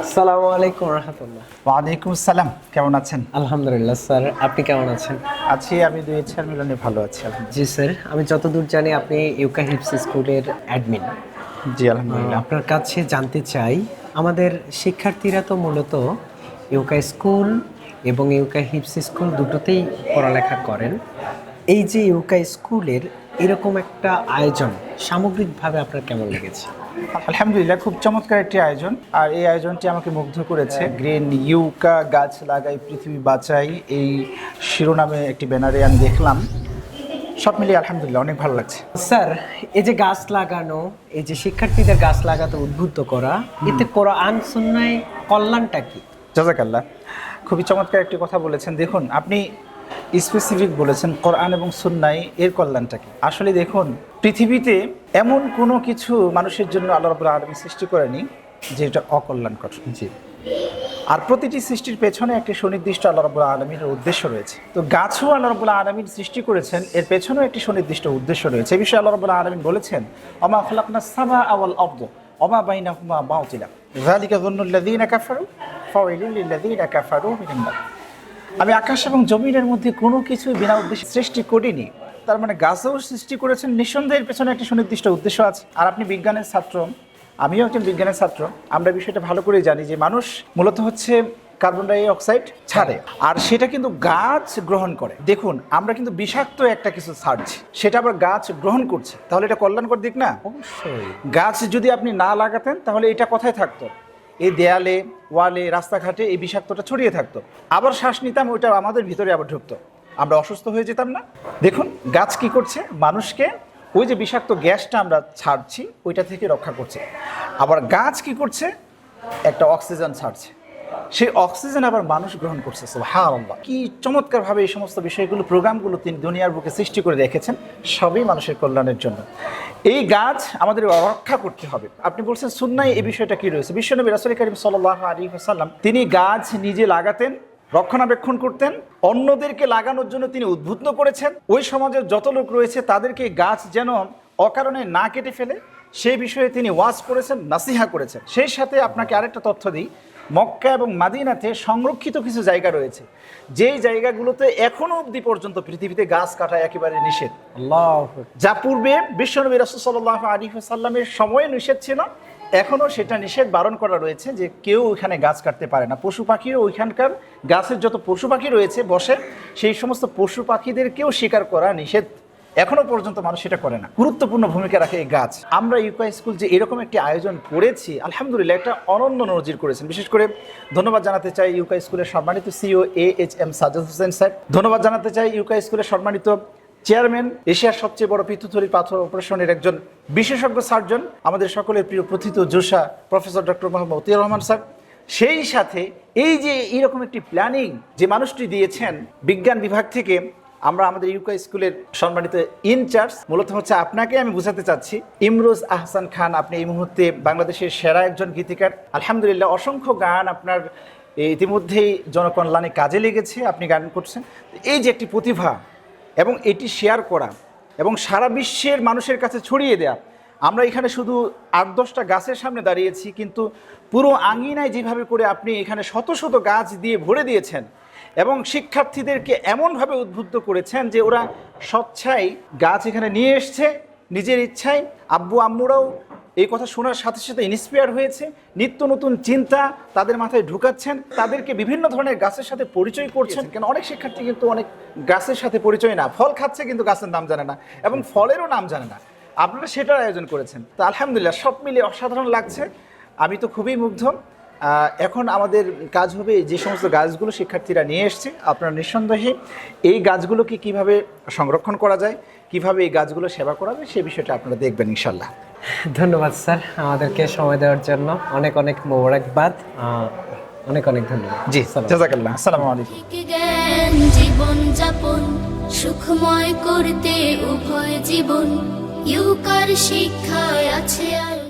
আসসালামু আলাইকুম রহমতুল্লাহ। ওয়ালাইকুম আসসালাম কেমন আছেন? আলহামদুলিল্লাহ স্যার আপনি কেমন আছেন? আছি আমি দুই ইচ্ছার মিলনে ভালো আছি জি স্যার আমি যতদূর জানি আপনি ইউকা হিপস স্কুলের অ্যাডমিন। জি আলহামদুলিল্লাহ। আপনার কাছে জানতে চাই আমাদের শিক্ষার্থীরা তো মূলত ইউকা স্কুল এবং ইউকা হিপস স্কুল দুটোতেই পড়ালেখা করেন। এই যে ইউকা স্কুলের এরকম একটা আয়োজন সামগ্রিকভাবে আপনার কেমন লেগেছে? আলহামদুলিল্লাহ খুব চমৎকার একটি আয়োজন। আর এই আয়োজনটি আমাকে মুগ্ধ করেছে। গ্রিন ইউকা গাছ লাগাই পৃথিবী বাঁচাই এই শিরোনামে একটি ব্যানারে আমি দেখলাম। সব মিলিয়ে আলহামদুলিল্লাহ অনেক ভালো লাগছে। স্যার এই যে গাছ লাগানো এই যে শিক্ষার্থীদের গাছ লাগাতে উদ্বুদ্ধ করা এতে কোরআন সুন্নায় কল্যাণটা কি? জাজাকাল্লাহ খুবই চমৎকার একটি কথা বলেছেন। দেখুন আপনি স্পেসিফিক বলেছেন কোরআন এবং সুন্নাই এর কল্যাণটাকে আসলে দেখুন, পৃথিবীতে এমন কোনো কিছু মানুষের জন্য আল্লাহ রবুল্লা আলমী সৃষ্টি করেনি যেটা অকল্যাণকর। জি। আর প্রতিটি সৃষ্টির পেছনে একটি সুনির্দিষ্ট আল্লাহ রবুল্লা আলমীর উদ্দেশ্য রয়েছে। তো গাছও আল্লাহ রবুল্লা আলমীর সৃষ্টি করেছেন, এর পেছনেও একটি সুনির্দিষ্ট উদ্দেশ্য রয়েছে। এই বিষয়ে আল্লাহ রবুল্লা আলমিন বলেছেন অমা খলাকনা সাবা আওয়াল অব্দ অমা বাইনা হুমা বাউতিলা লিল্লাযীনা কাফারু মিনান নার আমি আকাশ এবং জমিনের মধ্যে কোনো কিছু বিনা উদ্দেশ্যে সৃষ্টি করিনি। তার মানে গাছও সৃষ্টি করেছেন নিঃসন্দেহের পেছনে একটি সুনির্দিষ্ট উদ্দেশ্য আছে। আর আপনি বিজ্ঞানের ছাত্র আমিও একজন বিজ্ঞানের ছাত্র আমরা বিষয়টা ভালো করেই জানি যে মানুষ মূলত হচ্ছে কার্বন ডাই অক্সাইড ছাড়ে। আর সেটা কিন্তু গাছ গ্রহণ করে। দেখুন আমরা কিন্তু বিষাক্ত একটা কিছু ছাড়ছি সেটা আবার গাছ গ্রহণ করছে। তাহলে এটা কল্যাণকর দিক না? অবশ্যই। গাছ যদি আপনি না লাগাতেন তাহলে এটা কোথায় থাকতো। এই দেয়ালে, ওয়ালে, রাস্তাঘাটে এই বিষাক্তটা ছড়িয়ে থাকতো। আবার শ্বাস নিতাম, ওইটা আমাদের ভিতরে আবার ঢুকতো। আমরা অসুস্থ হয়ে যেতাম না। দেখুন, গাছ কি করছে? মানুষকে ওই যে বিষাক্ত গ্যাসটা আমরা ছাড়ছি, ওইটা থেকে রক্ষা করছে। আবার গাছ কি করছে? একটা অক্সিজেন ছাড়ছে। সেই অক্সিজেন আবার মানুষ গ্রহণ করছে হ্যাঁ কি চমৎকারভাবে এই সমস্ত বিষয়গুলো, প্রোগ্রামগুলো তিনি দুনিয়ার বুকে সৃষ্টি করে রেখেছেন, সবই মানুষের কল্যাণের জন্য। এই গাছ আমাদের রক্ষা করতে হবে। আপনি বলছেন, সুন্নায় এই বিষয়টা কি রয়েছে? বিশ্বনবী রাসুল করিম সাল্লাহ আলী সাল্লাম তিনি গাছ নিজে লাগাতেন, রক্ষণাবেক্ষণ করতেন, অন্যদেরকে লাগানোর জন্য তিনি উদ্বুদ্ধ করেছেন। ওই সমাজের যত লোক রয়েছে, তাদেরকে গাছ যেন অকারণে না কেটে ফেলে, সেই বিষয়ে তিনি ওয়াজ করেছেন, নাসিহা করেছেন। সেই সাথে আপনাকে আরেকটা তথ্য দিই মক্কা এবং মাদিনাতে সংরক্ষিত কিছু জায়গা রয়েছে। যেই জায়গাগুলোতে এখনও অবধি পর্যন্ত পৃথিবীতে গাছ কাটা একেবারে নিষেধ। যা পূর্বে বিশ্বনবী রাসুসাল্লাহ আলী সাল্লামের সময়ে নিষেধ ছিল এখনও সেটা নিষেধ বারণ করা রয়েছে যে কেউ ওইখানে গাছ কাটতে পারে না। পশু পাখিও ওইখানকার গাছের যত পশু পাখি রয়েছে বসে সেই সমস্ত পশু পাখিদেরকেও শিকার করা নিষেধ। এখনও পর্যন্ত মানুষ সেটা করে না। গুরুত্বপূর্ণ ভূমিকা রাখে এই গাছ। আমরা ইউকা স্কুল যে এরকম একটি আয়োজন করেছি, আলহামদুলিল্লাহ একটা অনন্য নজির করেছেন। বিশেষ করে ধন্যবাদ জানাতে চাই ইউকা স্কুলের সম্মানিত CO A H M Sajjad Hossain sir. ধন্যবাদ জানাতে চাই ইউকা স্কুলের সম্মানিত চেয়ারম্যান, এশিয়ার সবচেয়ে বড় পিত্তুথলি পাথর অপারেশনের একজন বিশেষজ্ঞ সার্জন, আমাদের সকলের প্রিয় প্রথিত জোসা professor doctor Mohammad Matiur Rahman sir. সেই সাথে এই যে এইরকম একটি প্ল্যানিং যে মানুষটি দিয়েছেন, বিজ্ঞান বিভাগ থেকে আমরা আমাদের ইউকা স্কুলের সম্মানিত ইনচার্জ মূলত হচ্ছে আপনাকে আমি বোঝাতে চাচ্ছি, ইমরোজ আহসান খান, আপনি এই মুহূর্তে বাংলাদেশের সেরা একজন গীতিকার। আলহামদুলিল্লাহ, অসংখ্য গান আপনার ইতিমধ্যেই জনকল্যাণে কাজে লেগেছে, আপনি গান করছেন। এই যে একটি প্রতিভা এবং এটি শেয়ার করা এবং সারা বিশ্বের মানুষের কাছে ছড়িয়ে দেয়া, আমরা এখানে শুধু আট, দশটা গাছের সামনে দাঁড়িয়েছি, কিন্তু পুরো আঙিনায় যেভাবে করে আপনি এখানে শত শত গাছ দিয়ে ভরে দিয়েছেন এবং শিক্ষার্থীদেরকে এমনভাবে উদ্বুদ্ধ করেছেন যে ওরা স্বচ্ছাই গাছ এখানে নিয়ে এসছে নিজের ইচ্ছায়। আব্বু আম্মুরাও এই কথা শোনার সাথে সাথে ইন্সপায়ার হয়েছে। নিত্য নতুন চিন্তা তাদের মাথায় ঢুকাচ্ছেন। তাদেরকে বিভিন্ন ধরনের গাছের সাথে পরিচয় করছেন। কেন অনেক শিক্ষার্থী কিন্তু অনেক গাছের সাথে পরিচয় না। ফল খাচ্ছে কিন্তু গাছের নাম জানে না এবং ফলেরও নাম জানে না। আপনারা সেটার আয়োজন করেছেন। তো আলহামদুলিল্লাহ সব মিলিয়ে অসাধারণ লাগছে। আমি তো খুবই মুগ্ধ। এখন আমাদের কাজ হবে যে সমস্ত গাছগুলো শিক্ষার্থীরা নিয়ে এসছে। আপনারা নিঃসন্দেহে এই গাছগুলোকে কীভাবে সংরক্ষণ করা যায় কীভাবে এই গাছগুলো সেবা করা যায় সে বিষয়টা আপনারা দেখবেন ইনশাল্লাহ ধন্যবাদ স্যার আমাদেরকে সময় দেওয়ার জন্য। অনেক অনেক মোবারকবাদ। অনেক অনেক ধন্যবাদ। জি। জাজাকাল্লাহ আসসালামু আলাইকুম। জীবন যাপন সুখময় করতে উভয় জীবন। ইউকার শিক্ষায় আছে আর